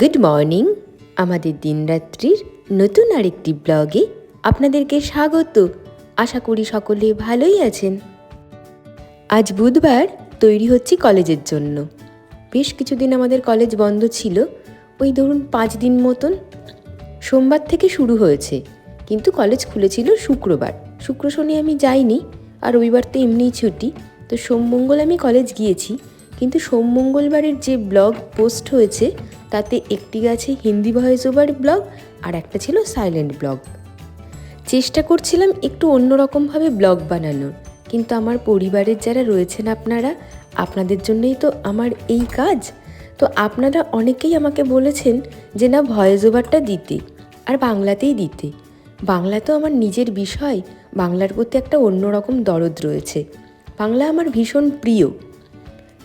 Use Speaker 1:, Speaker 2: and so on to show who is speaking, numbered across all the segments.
Speaker 1: Good morning আমাদের দিনরাত্রির নতুন আরেকটি ব্লগে আপনাদেরকে স্বাগত। আশা করি সকলে ভালোই আছেন। আজ বুধবার তৈরি হচ্ছি কলেজের জন্য। বেশ কিছুদিন আমাদের কলেজ বন্ধ ছিল। ওই ধরুন পাঁচ দিন মতন সোমবার থেকে শুরু হয়েছে। কিন্তু কলেজ খুলেছিল শুক্রবার। শুক্র শনি আমি যাইনি, আর রবিবার তো এমনিই ছুটি। তো সোম মঙ্গল আমি কলেজ গিয়েছি। কিন্তু সোম মঙ্গলবারের যে ব্লগ পোস্ট হয়েছে তাতে একটি গেছে হিন্দি ভয়েস ওভার ব্লগ আর একটা ছিল সাইলেন্ট ব্লগ। চেষ্টা করছিলাম একটু অন্যরকমভাবে ব্লগ বানানোর, কিন্তু আমার পরিবারের যারা রয়েছেন আপনারা, আপনাদের জন্যই তো আমার এই কাজ। তো আপনারা অনেকেই আমাকে বলেছেন যে না ভয়েস ওভারটা দিতে আর বাংলাতেই দিতে। বাংলা তো আমার নিজের বিষয়, বাংলার প্রতি একটা অন্যরকম দরদ রয়েছে। বাংলা আমার ভীষণ প্রিয়।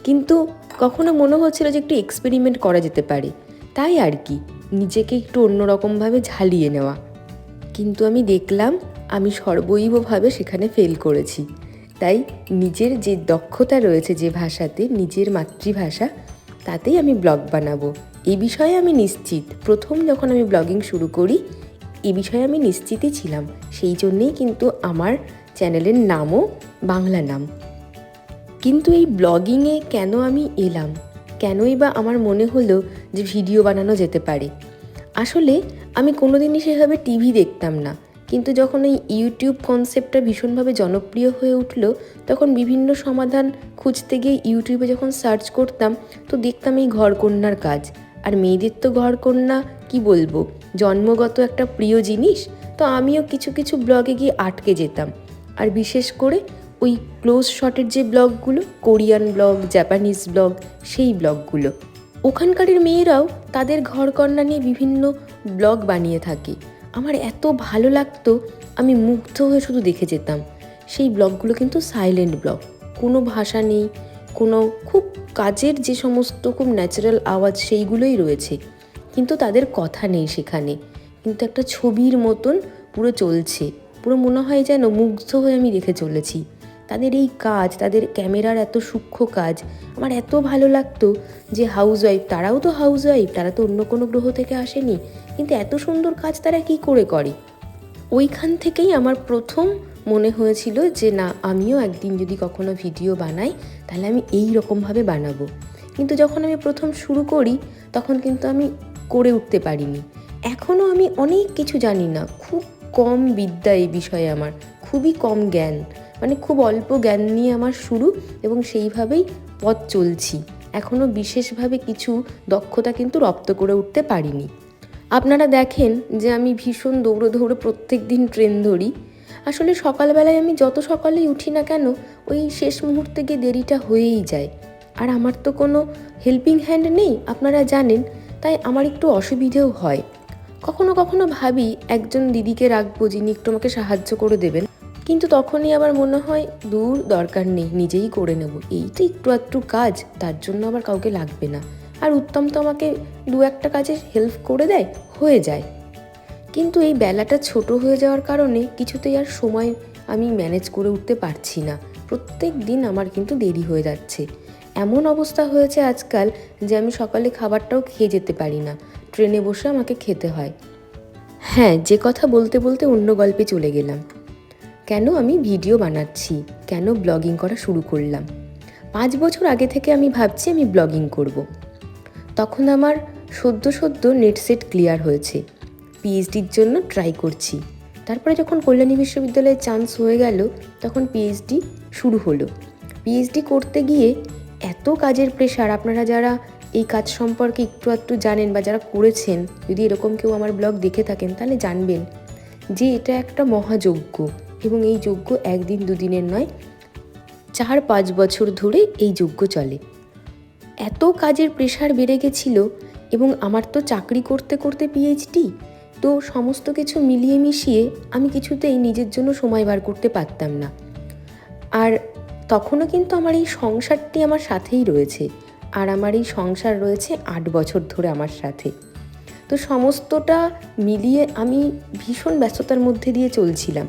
Speaker 1: কিন্তু কখনো মনে হচ্ছিল যে একটু এক্সপেরিমেন্ট করা যেতে পারে। তাই আর কি, নিজেকে একটু অন্যরকমভাবে ঝালিয়ে নেওয়া। কিন্তু আমি দেখলাম, আমি সর্বৈবভাবে সেখানে ফেল করেছি। তাই নিজের যে দক্ষতা রয়েছে যে ভাষাতে, নিজের মাতৃভাষা, তাতেই আমি ব্লগ বানাবো। এ বিষয়ে আমি নিশ্চিত। প্রথম যখন আমি ব্লগিং শুরু করি, এ বিষয়ে আমি নিশ্চিতই ছিলাম। সেই জন্যেই কিন্তু আমার চ্যানেলের নামও বাংলা নাম। কিন্তু এই ব্লগিংয়ে কেন আমি এলাম? কেনই বা আমার মনে হলো যে ভিডিও বানানো যেতে পারে? আসলে আমি কোনোদিনই সেভাবে টিভি দেখতাম না। কিন্তু যখন এই ইউটিউব কনসেপ্টটা ভীষণভাবে জনপ্রিয় হয়ে উঠল, তখন বিভিন্ন সমাধান খুঁজতে গিয়ে ইউটিউবে যখন সার্চ করতাম, তো দেখতাম এই ঘরকন্যার কাজ। আর মেয়েদের তো ঘরকন্যা, কি বলব? জন্মগত একটা প্রিয় জিনিস, তো আমিও কিছু কিছু ব্লগে গিয়ে আটকে যেতাম। আর বিশেষ করে ওই ক্লোজ শটের যে ব্লগগুলো কোরিয়ান ব্লগ জাপানিজ ব্লগ সেই ব্লগগুলো ওখানকারের মেয়েরাও তাদের ঘরকন্যা নিয়ে বিভিন্ন ব্লগ বানিয়ে থাকে। আমার এত ভালো লাগতো, আমি মুগ্ধ হয়ে শুধু দেখে যেতাম। সেই ব্লগগুলো কিন্তু সাইলেন্ট ব্লগ কোনো ভাষা নেই, কোনো খুব কাজের যে সমস্ত খুব ন্যাচারাল আওয়াজ সেইগুলোই রয়েছে। কিন্তু তাদের কথা নেই সেখানে। কিন্তু একটা ছবির মতন পুরো চলছে। পুরো মনে হয় যেন মুগ্ধ হয়ে আমি রেখে চলেছি। তাদের এই কাজ, তাদের ক্যামেরার এত সূক্ষ্ম কাজ, আমার এত ভালো লাগতো যে হাউস ওয়াইফ তারাও তো হাউস ওয়াইফ তারা তো অন্য কোনো গ্রহ থেকে আসেনি, কিন্তু এত সুন্দর কাজ তারা কি করে করে? ওইখান থেকেই আমার প্রথম মনে হয়েছিল যে না, আমিও একদিন যদি কখনো ভিডিও বানাই, তাহলে আমি এই রকমভাবে বানাবো। কিন্তু যখন আমি প্রথম শুরু করি, তখন কিন্তু আমি করে উঠতে পারিনি। এখনও আমি অনেক কিছু জানি না, খুব কম বিদ্যা এই বিষয়ে আমার, খুবই কম জ্ঞান। মানে খুব অল্প জ্ঞান নিয়ে আমার শুরু এবং সেইভাবেই পথ চলছি। এখনও বিশেষভাবে কিছু দক্ষতা কিন্তু রপ্ত করে উঠতে পারিনি। আপনারা দেখেন যে আমি ভীষণ দৌড়ো দৌড়ো প্রত্যেক দিন ট্রেন ধরি। আসলে সকালবেলায় আমি যত সকালেই উঠি না কেন, ওই শেষ মুহূর্তে গিয়ে দেরিটা হয়েই যায়। আর আমার তো কোনো হেল্পিং হ্যান্ড নেই, আপনারা জানেন, তাই আমার একটু অসুবিধেও হয়। কখনো কখনো ভাবি, একজন দিদিকে রাখব যিনি একটু আমাকে সাহায্য করে দেবেন। কিন্তু তখনই আবার মনে হয় দূর দরকার নেই, নিজেই করে নেব। এই তো একটু একটু কাজ, তার জন্য আবার কাউকে লাগবে না। আর উত্তম তো আমাকে দু একটা কাজে হেল্প করে দেয়, হয়ে যায়। কিন্তু এই বেলাটা ছোট হয়ে যাওয়ার কারণে কিছুতেই আর সময় আমি ম্যানেজ করে উঠতে পারছি না। প্রত্যেক দিন আমার কিন্তু দেরি হয়ে যাচ্ছে। এমন অবস্থা হয়েছে আজকাল যে আমি সকালে খাবারটাও খেয়ে যেতে পারি না। ট্রেনে বসে আমাকে খেতে হয়। হ্যাঁ যে কথা বলতে বলতে অন্য গল্পে চলে গেলাম। কেন আমি ভিডিও বানাচ্ছি? কেন ব্লগিং করা শুরু করলাম? পাঁচ বছর আগে থেকে আমি ভাবছি আমি ব্লগিং করব। তখন আমার সদ্য সদ্য নেট সেট ক্লিয়ার হয়েছে। পিএইচডির জন্য ট্রাই করছি। তারপরে যখন কল্যাণী বিশ্ববিদ্যালয়ে চান্স হয়ে গেল, তখন পিএইচডি শুরু হলো। পিএইচডি করতে গিয়ে এত কাজের প্রেশার আপনারা যারা এই কাজ সম্পর্কে একটু একটু জানেন বা যারা করেছেন যদি এরকম কেউ আমার ব্লগ দেখে থাকেন, তাহলে জানবেন যে এটা একটা মহাযজ্ঞ। এবং এই যজ্ঞ একদিন দুদিনের নয়, চার পাঁচ বছর ধরে এই যজ্ঞ চলে। এত কাজের প্রেশার বেড়ে গেছিল এবং আমার তো চাকরি করতে করতে পিএইচডি তো সমস্ত কিছু মিলিয়ে মিশিয়ে আমি কিছুতেই নিজের জন্য সময় বার করতে পারতাম না। আর তখনও কিন্তু আমার এই সংসারটি আমার সাথেই রয়েছে, আর আমার এই সংসার রয়েছে আট বছর ধরে আমার সাথে। তো সমস্তটা মিলিয়ে আমি ভীষণ ব্যস্ততার মধ্যে দিয়ে চলছিলাম।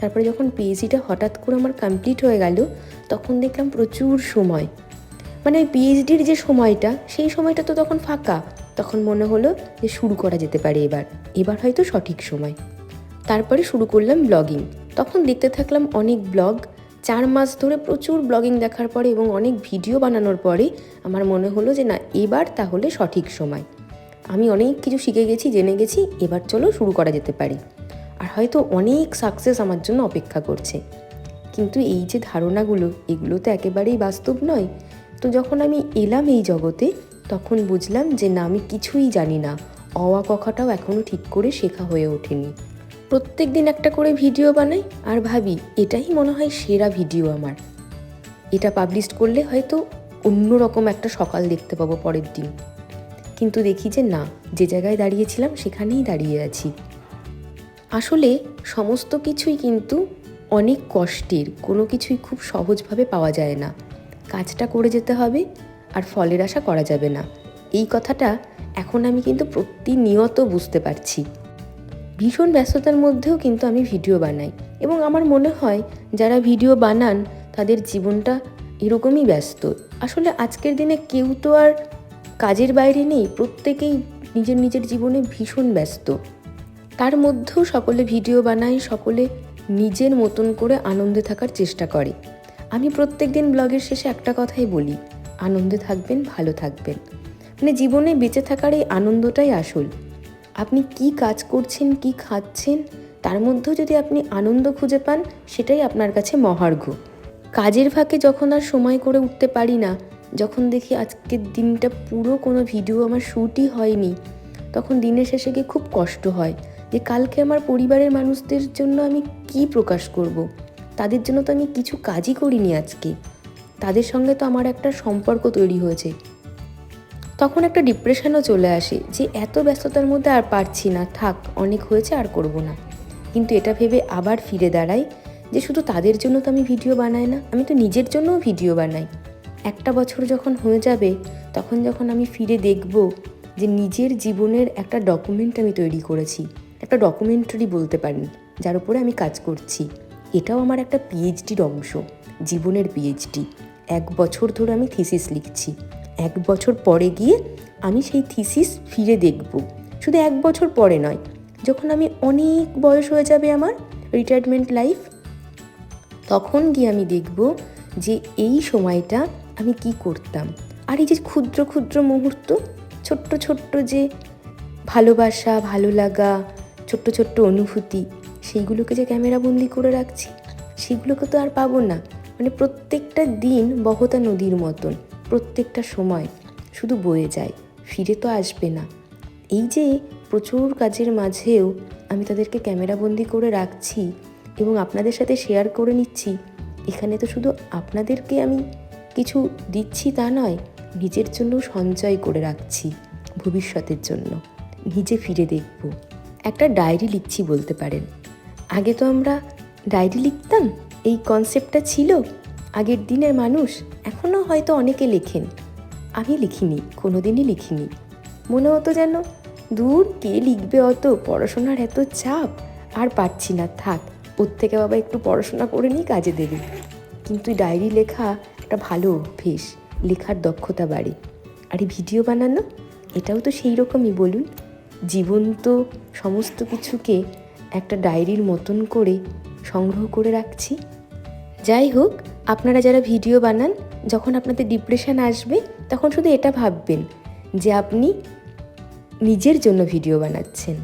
Speaker 1: তারপরে যখন পিএইচডিটা হঠাৎ করে আমার কমপ্লিট হয়ে গেল, তখন দেখলাম প্রচুর সময়। মানে ওই পিএইচডির যে সময়টা, সেই সময়টা তো তখন ফাঁকা। তখন মনে হলো যে শুরু করা যেতে পারে এবার। এবার হয়তো সঠিক সময়। তারপরে শুরু করলাম ব্লগিং তখন দেখতে থাকলাম অনেক ব্লগ চার মাস ধরে প্রচুর ব্লগিং দেখার পরে এবং অনেক ভিডিও বানানোর পরে আমার মনে হলো যে না, এবার তাহলে সঠিক সময়। আমি অনেক কিছু শিখে গেছি, জেনে গেছি, এবার চলো শুরু করা যেতে পারে। আর হয়তো অনেক সাকসেস আমার জন্য অপেক্ষা করছে। কিন্তু এই যে ধারণাগুলো, এগুলো তো একেবারেই বাস্তব নয়। তো যখন আমি এলাম এই জগতে, তখন বুঝলাম যে না, আমি কিছুই জানি না। অওয়া কথাটাও এখনও ঠিক করে শেখা হয়ে ওঠেনি। প্রত্যেক দিন একটা করে ভিডিও বানাই, আর ভাবি, এটাই মনে হয় সেরা ভিডিও আমার। এটা পাবলিশ করলে হয়তো অন্যরকম একটা সকাল দেখতে পাবো পরের দিন। কিন্তু দেখি যে না, যে জায়গায় দাঁড়িয়েছিলাম, সেখানেই দাঁড়িয়ে আছি। আসলে সমস্ত কিছুই কিন্তু অনেক কষ্টের, কোনো কিছুই খুব সহজভাবে পাওয়া যায় না। কাজটা করে যেতে হবে আর ফলের আশা করা যাবে না। এই কথাটা এখন আমি কিন্তু প্রতিনিয়ত বুঝতে পারছি। ভীষণ ব্যস্ততার মধ্যেও কিন্তু আমি ভিডিও বানাই এবং আমার মনে হয় যারা ভিডিও বানান তাদের জীবনটা এরকমই ব্যস্ত। আসলে আজকের দিনে কেউ তো আর কাজের বাইরে নেই, প্রত্যেকেই নিজের নিজের জীবনে ভীষণ ব্যস্ত। তার মধ্যেও সকলে ভিডিও বানায় সকলে নিজের মতন করে আনন্দে থাকার চেষ্টা করে। আমি প্রত্যেক দিন ব্লগের শেষে একটা কথাই বলি, আনন্দে থাকবেন, ভালো থাকবেন। মানে জীবনে বেঁচে থাকার এই আনন্দটাই আসল। আপনি কি কাজ করছেন, কি খাচ্ছেন, তার মধ্যেও যদি আপনি আনন্দ খুঁজে পান, সেটাই আপনার কাছে মহার্ঘ। কাজের ফাঁকে যখন আর সময় করে উঠতে পারি না, যখন দেখি আজকের দিনটা পুরো কোনো ভিডিও আমার শ্যুটই হয়নি, তখন দিনের শেষে গিয়ে খুব কষ্ট হয়। যে কালকে আমার পরিবারের মানুষদের জন্য আমি কি প্রকাশ করব। তাদের জন্য তো আমি কিছু কাজই করিনি আজকে। তাদের সঙ্গে তো আমার একটা সম্পর্ক তৈরি হয়েছে। তখন একটা ডিপ্রেশনও চলে আসে যে এত ব্যস্ততার মধ্যে আর পারছি না, থাক, অনেক হয়েছে, আর করব না। কিন্তু এটা ভেবে আবার ফিরে দাঁড়াই যে শুধু তাদের জন্য তো আমি ভিডিও বানাই না, আমি তো নিজের জন্যও ভিডিও বানাই। একটা বছর যখন হয়ে যাবে, তখন যখন আমি ফিরে দেখব যে নিজের জীবনের একটা ডকুমেন্ট আমি তৈরি করেছি। একটা ডকুমেন্টারি বলতে পারেন, যার উপরে আমি কাজ করছি। এটাও আমার একটা পিএইচডির অংশ, জীবনের পিএইচডি এক বছর ধরে আমি থিসিস লিখছি। এক বছর পরে গিয়ে আমি সেই থিসিস ফিরে দেখব। শুধু এক বছর পরে নয়, যখন আমি অনেক বয়স হয়ে যাবে আমার রিটায়ারমেন্ট লাইফ তখন গিয়ে আমি দেখব যে এই সময়টা আমি কি করতাম। আর এই যে ক্ষুদ্র ক্ষুদ্র মুহূর্ত, ছোট্ট ছোট্ট যে ভালোবাসা, ভালো লাগা ছোট্ট ছোট্ট অনুভূতি, সেইগুলোকে যে ক্যামেরাবন্দি করে রাখছি, সেগুলোকে তো আর পাবো না। মানে প্রত্যেকটা দিন বহতা নদীর মতন, প্রত্যেকটা সময় শুধু বয়ে যায়, ফিরে তো আসবে না। এই যে প্রচুর কাজের মাঝেও আমি তাদেরকে ক্যামেরাবন্দি করে রাখছি এবং আপনাদের সাথে শেয়ার করে নিচ্ছি, এখানে তো শুধু আপনাদেরকে আমি কিছু দিচ্ছি তা নয়, নিজের জন্য সঞ্চয় করে রাখছি ভবিষ্যতের জন্য। নিজে ফিরে দেখব। একটা ডায়েরি লিখছি বলতে পারেন। আগে তো আমরা ডায়েরি লিখতাম, এই কনসেপ্টটা ছিল। আগের দিনের মানুষ এখনও হয়তো অনেকে লেখেন। আমি লিখিনি, কোনোদিনই লিখিনি। মনে হতো যেন দূর কে লিখবে অত, পড়াশোনার এত চাপ, আর পারছি না, থাক, ওর থেকে বাবা একটু পড়াশোনা করে নিই কাজে দেবে। কিন্তু ডায়েরি লেখা একটা ভালো অভ্যেস, লেখার দক্ষতা বাড়ে। আর ভিডিও বানানো, এটাও তো সেই রকমই, বলুন। জীবন্ত সমস্ত কিছুকে একটা ডায়েরির মতন করে সংগ্রহ করে রাখছি। যাই হোক, আপনারা যারা ভিডিও বানান, যখন আপনাদের ডিপ্রেশন আসবে, তখন শুধু এটা ভাববেন যে আপনি নিজের জন্য ভিডিও বানাচ্ছেন।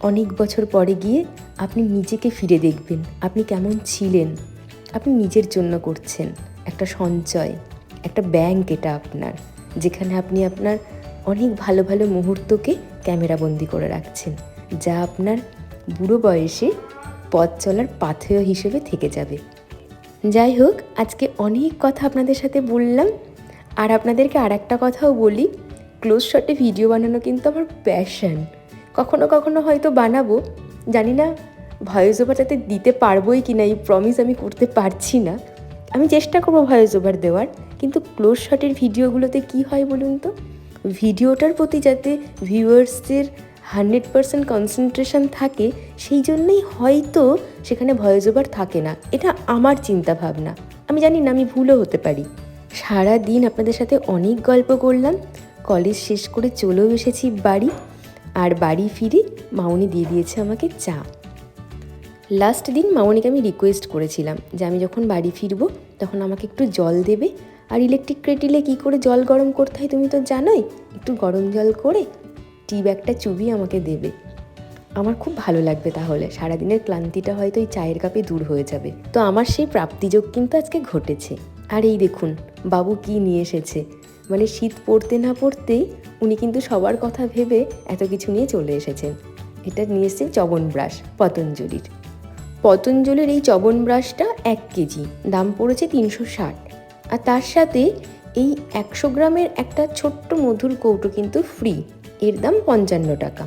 Speaker 1: অনেক বছর পরে গিয়ে আপনি নিজেকে ফিরে দেখবেন, আপনি কেমন ছিলেন, আপনি নিজের জন্য করছেন। একটা সঞ্চয়, একটা ব্যাংক এটা আপনার, যেখানে আপনি আপনার অনেক ভালো ভালো মুহূর্তকে ক্যামেরাবন্দি করে রাখছেন, যা আপনার বুড়ো বয়সে পথ চলার পাথেয় হিসেবে থেকে যাবে। যাই হোক, আজকে অনেক কথা আপনাদের সাথে বললাম। আর আপনাদেরকে আর একটা কথাও বলি ক্লোজ শটে ভিডিও বানানো কিন্তু আমার প্যাশন কখনো কখনো হয়তো বানাবো, জানি না ভয়েস ওভার যাতে দিতে পারবোই কি না এই প্রমিস আমি করতে পারছি না। আমি চেষ্টা করব ভয়েস ওভার দেওয়ার, কিন্তু ক্লোজ শটের ভিডিওগুলোতে কি হয় বলুন তো? ভিডিওটার প্রতি যাতে ভিউয়ার্সদের হান্ড্রেড পারসেন্ট কনসেন্ট্রেশন থাকে, সেই জন্যই হয়তো সেখানে ভয়েস ওভার থাকে না। এটা আমার চিন্তা ভাবনা আমি জানি না, আমি ভুলও হতে পারি। সারা দিন আপনাদের সাথে অনেক গল্প করলাম। কলেজ শেষ করে চলেও এসেছি বাড়ি। আর বাড়ি ফিরে মাউনি দিয়ে দিয়েছে আমাকে চা। লাস্ট দিন মামনিকে আমি রিকোয়েস্ট করেছিলাম যে আমি যখন বাড়ি ফিরবো, তখন আমাকে একটু জল দেবে। আর ইলেকট্রিক কেটিলে কী করে জল গরম করতে হয় তুমি তো জানোই? একটু গরম জল করে টি ব্যাগটা চুবি আমাকে দেবে। আমার খুব ভালো লাগবে তাহলে। সারাদিনের ক্লান্তিটা হয়তো এই চায়ের কাপে দূর হয়ে যাবে। তো আমার সেই প্রাপ্তিযোগ কিন্তু আজকে ঘটেছে। আর এই দেখুন, বাবু কি নিয়ে এসেছে। মানে শীত পড়তে না পড়তেই উনি কিন্তু সবার কথা ভেবে এত কিছু নিয়ে চলে এসেছেন। এটা নিয়ে এসেছে চবন ব্রাশ, পতঞ্জলির। পতঞ্জলির এই চবন ব্রাশটা এক কেজি, দাম পড়েছে তিনশো ষাট। আর তার সাথে এই একশো গ্রামের একটা ছোট্ট মধুর কৌটো কিন্তু ফ্রি এর দাম পঞ্চান্ন টাকা।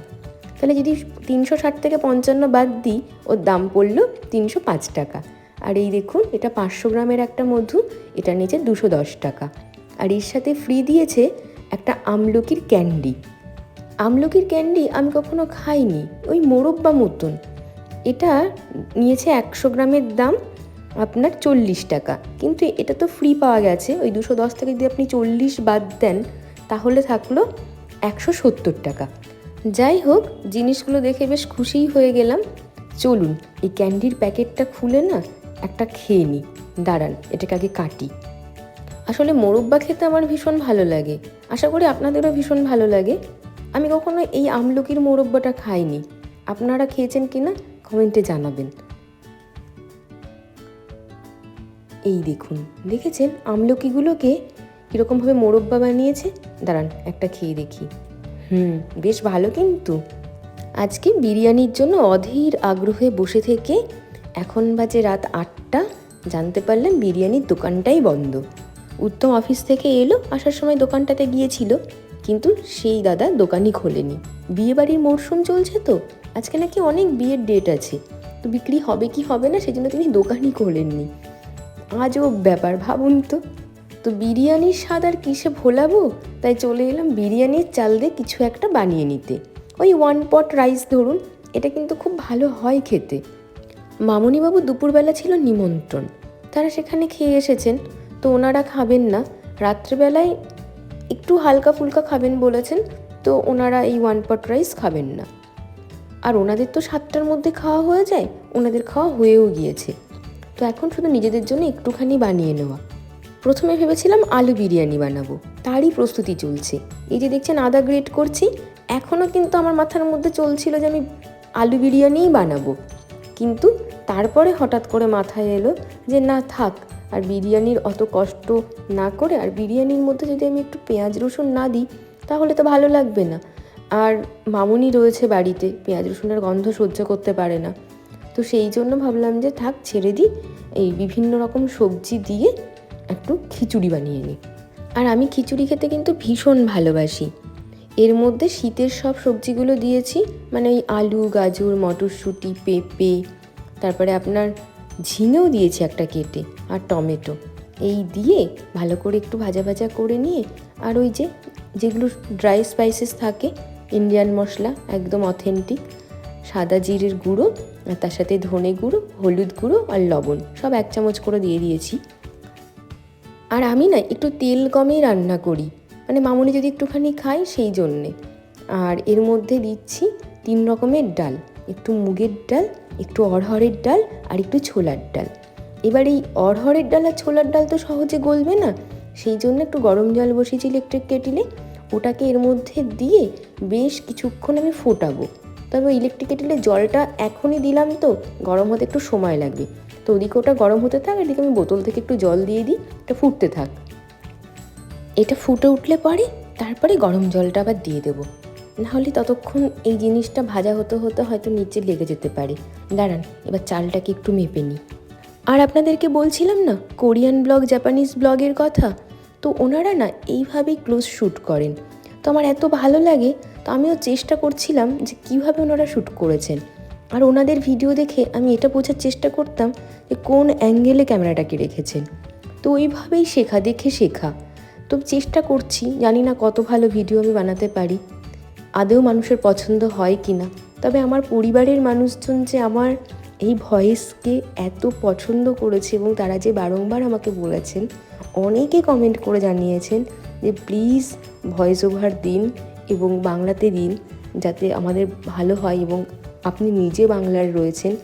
Speaker 1: তাহলে যদি তিনশো ষাট থেকে পঞ্চান্ন বাদ দিই, ওর দাম পড়ল তিনশো পাঁচ টাকা। আর এই দেখুন, এটা পাঁচশো গ্রামের একটা মধু এটা নিচে দুশো দশ টাকা। আর এর সাথে ফ্রি দিয়েছে একটা আমলকির ক্যান্ডি। আমলকির ক্যান্ডি আমি কখনো খাইনি, ওই মোরব্বা মতন। এটা নিয়েছে একশো গ্রামের দাম আপনার চল্লিশ টাকা। কিন্তু এটা তো ফ্রি পাওয়া গেছে। ওই দুশো দশ থেকে যদি আপনি চল্লিশ বাদ দেন, তাহলে থাকল একশো সত্তর টাকা। যাই হোক, জিনিসগুলো দেখে বেশ খুশিই হয়ে গেলাম। চলুন, এই ক্যান্ডির প্যাকেটটা খুলে না, একটা খেয়ে নিই দাঁড়ান, এটাকে আগে কাটি। আসলে মোরব্বা খেতে আমার ভীষণ ভালো লাগে। আশা করি আপনাদেরও ভীষণ ভালো লাগে। আমি কখনো এই আমলকির মোরব্বাটা খাইনি। আপনারা খেয়েছেন কিনা, কমেন্টে জানাবেন। এই দেখুন, দেখেছেন? আমলকিগুলোকে কীরকমভাবে মোরব্বা বানিয়েছে? দাঁড়ান, একটা খেয়ে দেখি। হুম, বেশ ভালো কিন্তু। আজকে বিরিয়ানির জন্য অধীর আগ্রহে বসে থেকে এখন বাজে রাত আটটা, জানতে পারলাম বিরিয়ানির দোকানটাই বন্ধ। উত্তম অফিস থেকে এলো, আসার সময় দোকানটাতে গিয়েছিল, কিন্তু সেই দাদা দোকানই খোলেনি। বিয়ে বাড়ির মরশুম চলছে তো, আজকে নাকি অনেক বিয়ের ডেট আছে। তো বিক্রি হবে কি হবে না, সেজন্য তিনি দোকানই খোলেননি। আজও ব্যাপার ভাবুন তো। তো বিরিয়ানির স্বাদ আর কিসে ভোলাবো? তাই চলে এলাম বিরিয়ানির চাল দিয়ে কিছু একটা বানিয়ে নিতে। ওই ওয়ান পট রাইস ধরুন, এটা কিন্তু খুব ভালো হয় খেতে। মামনিবাবু দুপুরবেলা ছিল নিমন্ত্রণ। তারা সেখানে খেয়ে এসেছেন, তো ওনারা খাবেন না। রাত্রেবেলায় একটু হালকা ফুলকা খাবেন বলেছেন, তো ওনারা এই ওয়ান পট রাইস খাবেন না। আর ওনাদের তো সাতটার মধ্যে খাওয়া হয়ে যায়, ওনাদের খাওয়া হয়েও গিয়েছে। তো এখন শুধু নিজেদের জন্য একটুখানি বানিয়ে নেওয়া। প্রথমে ভেবেছিলাম আলু বিরিয়ানি বানাবো, তারই প্রস্তুতি চলছে। এই যে দেখছেন আদা গ্রেট করছি এখনও কিন্তু আমার মাথার মধ্যে চলছিল যে আমি আলু বিরিয়ানিই বানাবো। কিন্তু তারপরে হঠাৎ করে মাথায় এলো যে না থাক, আর বিরিয়ানির অত কষ্ট না করে, আর বিরিয়ানির মধ্যে যদি আমি একটু পেঁয়াজ রসুন না দিই, তাহলে তো ভালো লাগবে না। আর মামুনি রয়েছে বাড়িতে, পেঁয়াজ রসুনের গন্ধ সহ্য করতে পারে না। তো সেই জন্য ভাবলাম যে, থাক, ছেড়ে দিই। এই বিভিন্ন রকম সবজি দিয়ে একটু খিচুড়ি বানিয়ে নিই। আর আমি খিচুড়ি খেতে কিন্তু ভীষণ ভালোবাসি। এর মধ্যে শীতের সব সবজিগুলো দিয়েছি মানে ওই আলু, গাজর, মটরশুঁটি, পেঁপে, তারপরে আপনার ঝিঙেও দিয়েছি একটা কেটে, আর টমেটো। এই দিয়ে ভালো করে একটু ভাজা ভাজা করে নিয়ে, আর ওই যে, যেগুলো ড্রাই স্পাইসেস থাকে, ইন্ডিয়ান মশলা, একদম অথেন্টিক সাদা জিরের গুঁড়ো, আর তার সাথে ধনে গুঁড়ো, হলুদ গুঁড়ো আর লবণ, সব এক চামচ করে দিয়ে দিয়েছি। আর আমি না একটু তেল কমেই রান্না করি মানে মামুনি যদি একটুখানি খাই সেই জন্যে। আর এর মধ্যে দিচ্ছি তিন রকমের ডাল, একটু মুগের ডাল, একটু অড়হরের ডাল আর একটু ছোলার ডাল। এবার এই অড়হরের ডাল আর ছোলার ডাল তো সহজে গলবে না, সেই জন্য একটু গরম জল বসিয়েছি ইলেকট্রিক কেটিলে ওটাকে এর মধ্যে দিয়ে বেশ কিছুক্ষণ আমি ফোটাবো। তবে ইলেকট্রিক কেটিলে জলটা এখনই দিলাম তো, গরম হতে একটু সময় লাগবে তো ওদিকে ওটা গরম হতে থাক, এদিকে আমি বোতল থেকে একটু জল দিয়ে দিই এটা ফুটতে থাক। এটা ফুটে উঠলে পরে তারপরে গরম জলটা আবার দিয়ে দেবো। নাহলে ততক্ষণ এই জিনিসটা ভাজা হতে হতে হয়তো নিচে লেগে যেতে পারে। দাঁড়ান, এবার চালটাকে একটু মেপে নিই। আর আপনাদেরকে বলছিলাম না, কোরিয়ান ব্লগ, জাপানিজ ব্লগের কথা? তো ওনারা না এইভাবেই ক্লোজ শ্যুট করেন। তো আমার এত ভালো লাগে, তো আমিও চেষ্টা করছিলাম যে কীভাবে ওনারা শ্যুট করেছেন। আর ওনাদের ভিডিও দেখে আমি এটা বোঝার চেষ্টা করতাম যে কোন অ্যাঙ্গেলে ক্যামেরাটাকে রেখেছেন। তো ওইভাবেই শেখা, দেখে শেখা। তো চেষ্টা করছি, জানি না কত ভালো ভিডিও আমি বানাতে পারি আদেও মানুষের পছন্দ হয় কি না। তবে আমার পরিবারের মানুষজন যে আমার এই ভয়েসকে এত পছন্দ করেছে এবং তারা যে বারংবার আমাকে বলেছেন, অনেকে কমেন্ট করে জানিয়েছেন যে প্লিজ ভয়েস ওভার দিন এবং বাংলাতে দিন যাতে আমাদের ভালো হয় এবং আপনি নিজে বাংলার রয়েছেন।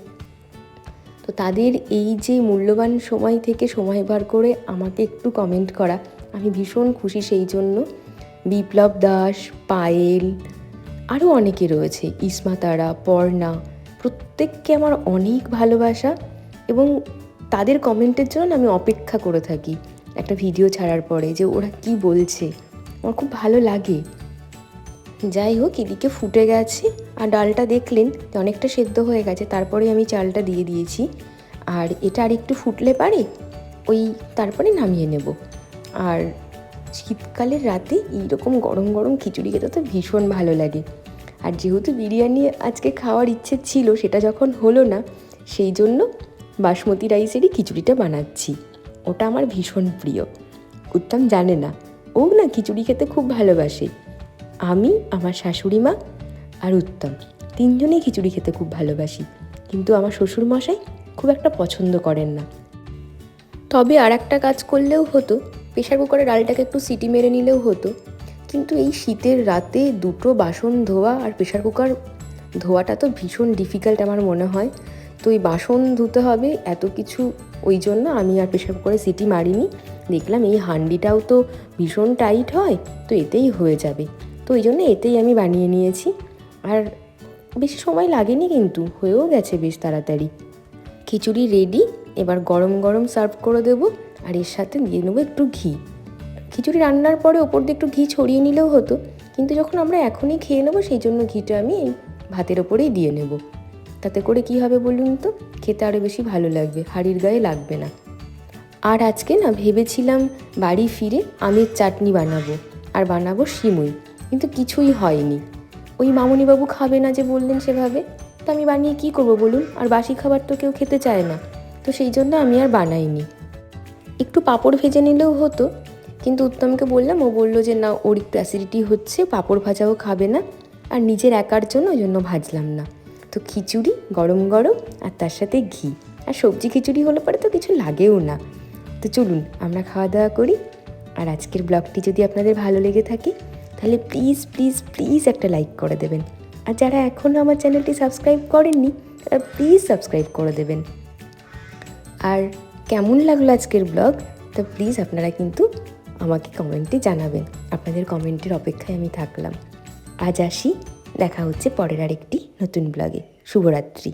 Speaker 1: তো তাদের এই যে মূল্যবান সময় থেকে সময় বার করে আমাকে একটু কমেন্ট করা, আমি ভীষণ খুশি সেই জন্য। বিপ্লব দাস, পায়েল, আরও অনেকে রয়েছে, ইসমা তারা, পর্ণা, প্রত্যেককে আমার অনেক ভালোবাসা এবং তাদের কমেন্টের জন্য আমি অপেক্ষা করে থাকি। একটা ভিডিও ছাড়ার পরে যে ওরা কি বলছে, আমার খুব ভালো লাগে। যাই হোক, এদিকে ফুটে গেছে, আর ডালটা দেখলেন অনেকটা সেদ্ধ হয়ে গেছে, তারপরে আমি চালটা দিয়ে দিয়েছি। আর এটা আর একটু ফুটলে পারে, ওই তারপরে নামিয়ে নেব। আর শীতকালের রাতে এইরকম গরম গরম খিচুড়ি খেতে তো ভীষণ ভালো লাগে। আর যেহেতু বিরিয়ানি আজকে খাওয়ার ইচ্ছে ছিল, সেটা যখন হলো না, সেই জন্য বাসমতি রাইসেরই খিচুড়িটা বানাচ্ছি। ওটা আমার ভীষণ প্রিয়। উত্তম জানে না, ও না খিচুড়ি খেতে খুব ভালোবাসে। আমি, আমার শাশুড়ি মা আর উত্তম তিনজনেই খিচুড়ি খেতে খুব ভালোবাসি। কিন্তু আমার শ্বশুর মশাই খুব একটা পছন্দ করেন না। তবে আর একটা কাজ করলেও হতো প্রেশার কুকারে ডালটাকে একটু সিটি মেরে নিলেও হতো। কিন্তু এই শীতের রাতে দুটো বাসন ধোয়া আর প্রেশার কুকার ধোয়াটা তো ভীষণ ডিফিকাল্ট আমার মনে হয়। তো এই বাসন ধুতে হবে, এত কিছু ওই জন্য আমি আর প্রেশার কুকারে সিটি মারিনি। দেখলাম এই হান্ডিটাও তো ভীষণ টাইট হয়, তো এতেই হয়ে যাবে। তো ওই জন্য এতেই আমি বানিয়ে নিয়েছি। আর বেশি সময় লাগেনি কিন্তু, হয়েও গেছে বেশ তাড়াতাড়ি। খিচুড়ি রেডি এবার গরম গরম সার্ভ করে দেবো, আর এর সাথে দিয়ে নেব একটু ঘি। খিচুড়ি রান্নার পরে ওপর দিয়ে একটু ঘি ছড়িয়ে নিলেও হতো, কিন্তু যখন আমরা এখনই খেয়ে নেব, সেই জন্য ঘিটা আমি ভাতের ওপরেই দিয়ে নেব। তাতে করে কি হবে বলুন তো? খেতে আরও বেশি ভালো লাগবে, হাড়ির গায়ে লাগবে না। আর আজকে না ভেবেছিলাম বাড়ি ফিরে আমের চাটনি বানাবো, আর বানাবো সিমুই, কিন্তু কিছুই হয়নি। ওই মামনিবাবু খাবে না যে বললেন সেভাবে, তো আমি বানিয়ে কি করব বলুন? আর বাসি খাবার তো কেউ খেতে চায় না, তো সেই জন্য আমি আর বানাইনি। একটু পাঁপড় ভেজে নিলেও হতো, কিন্তু উত্তমকে বললাম, ও বলল যে না, ওর একটু অ্যাসিডিটি হচ্ছে, পাঁপড় ভাজাও খাবে না, আর নিজের একার জন্য ওই জন্য ভাজলাম না। তো খিচুড়ি গরম গরম আর তার সাথে ঘি। আর সবজি খিচুড়ি হলে পরে তো কিছু লাগেও না। তো চলুন, আমরা খাওয়া দাওয়া করি। আর আজকের ব্লগটি যদি আপনাদের ভালো লেগে থাকে, তাহলে প্লিজ প্লিজ প্লিজ একটা লাইক করে দেবেন। আর যারা এখনও আমার চ্যানেলটি সাবস্ক্রাইব করেননি, তারা প্লিজ সাবস্ক্রাইব করে দেবেন। আর কেমন লাগল আজকের ব্লগ, তো প্লিজ আপনারা কিন্তু আমাকে কমেন্টে জানাবেন। আপনাদের কমেন্টের অপেক্ষায় আমি থাকলাম। আজ আসি। দেখা হচ্ছে পরের আরেকটি নতুন ব্লগে। শুভরাত্রি।